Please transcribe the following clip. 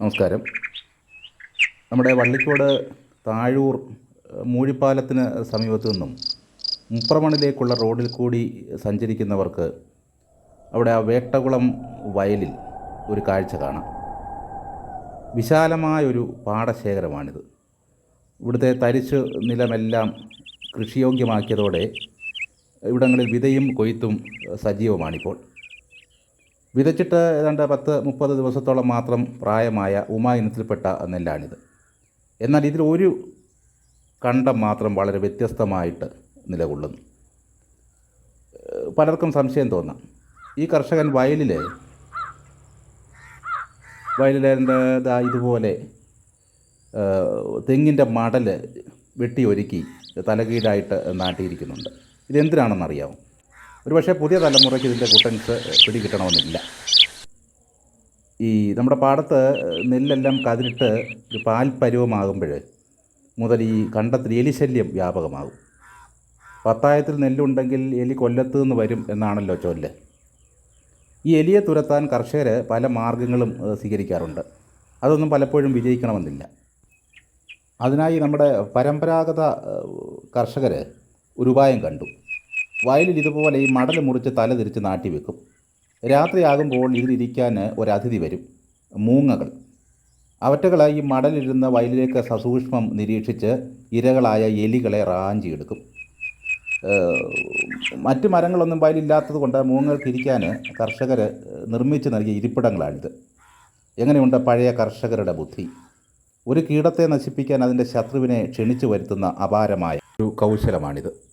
നമസ്കാരം. നമ്മുടെ വള്ളിക്കോട് താഴൂർ മൂഴിപ്പാലത്തിന് സമീപത്തു നിന്നും മുപ്രമണിലേക്കുള്ള റോഡിൽ കൂടി സഞ്ചരിക്കുന്നവർക്ക് അവിടെ ആ വേട്ടകുളം വയലിൽ ഒരു കാഴ്ച കാണാം. വിശാലമായൊരു പാടശേഖരമാണിത്. ഇവിടുത്തെ തരിച്ചു നിലമെല്ലാം കൃഷിയോഗ്യമാക്കിയതോടെ ഇവിടങ്ങളിൽ വിതയും കൊയ്ത്തും സജീവമാണിപ്പോൾ. വിതച്ചിട്ട് ഏതാണ്ട് പത്ത് മുപ്പത് ദിവസത്തോളം മാത്രം പ്രായമായ ഉമ ഇനത്തിൽപ്പെട്ട നെല്ലാണിത്. എന്നാൽ ഇതിൽ ഒരു കണ്ടം മാത്രം വളരെ വ്യത്യസ്തമായിട്ട് നിലകൊള്ളുന്നു. പലർക്കും സംശയം തോന്നാം. ഈ കർഷകൻ വയലിൽ വയലിലെ ദാ ഇതുപോലെ തെങ്ങിന്റെ മടൽ വെട്ടിയൊരുക്കി തലകീടായിട്ട് നാട്ടിയിരിക്കുന്നുണ്ട്. ഇതെന്തിനാണെന്നറിയാമോ ഒരുപക്ഷെ പുതിയ തലമുറയ്ക്ക് ഇതിന്റെ കുട്ടൻസ് പിടികിട്ടണമെന്നില്ല. ഈ നമ്മുടെ പാടത്ത് നെല്ലെല്ലാം കതിരിട്ട് ഒരു പാൽപരുവമാകുമ്പോൾ മുതൽ ഈ കണ്ടത്തിൽ എലിശല്യം വ്യാപകമാകും. പത്തായത്തിൽ നെല്ലുണ്ടെങ്കിൽ എലി കൊല്ലത്ത് നിന്ന് വരും എന്നാണല്ലോ ചൊല്ല്. ഈ എലിയെ തുരത്താൻ കർഷകർ പല മാർഗങ്ങളും സ്വീകരിക്കാറുണ്ട്. അതൊന്നും പലപ്പോഴും വിജയിക്കണമെന്നില്ല. അതിനായി നമ്മുടെ പരമ്പരാഗത കർഷകർ ഒരു ഉപായം കണ്ടു. വയലിൽ ഇതുപോലെ ഈ മടൽ മുറിച്ച് തല തിരിച്ച് നാട്ടി വെക്കും. രാത്രിയാകുമ്പോൾ ഇതിലിരിക്കാൻ ഒരതിഥി വരും. മൂങ്ങകൾ. അവറ്റകൾ ഈ മടലിരുന്ന വയലിലേക്ക് സസൂക്ഷ്മം നിരീക്ഷിച്ച് ഇരകളായ എലികളെ റാഞ്ചിയെടുക്കും. മറ്റു മരങ്ങളൊന്നും വയലില്ലാത്തത് കൊണ്ട് മൂങ്ങകൾ ഇരിക്കാൻ കർഷകർ നിർമ്മിച്ച് നൽകിയ ഇരിപ്പിടങ്ങളാണിത്. എങ്ങനെയുണ്ട് പഴയ കർഷകരുടെ ബുദ്ധി? ഒരു കീടത്തെ നശിപ്പിക്കാൻ അതിന്റെ ശത്രുവിനെ ക്ഷണിച്ചു വരുത്തുന്ന അപാരമായ ഒരു കൗശലമാണിത്.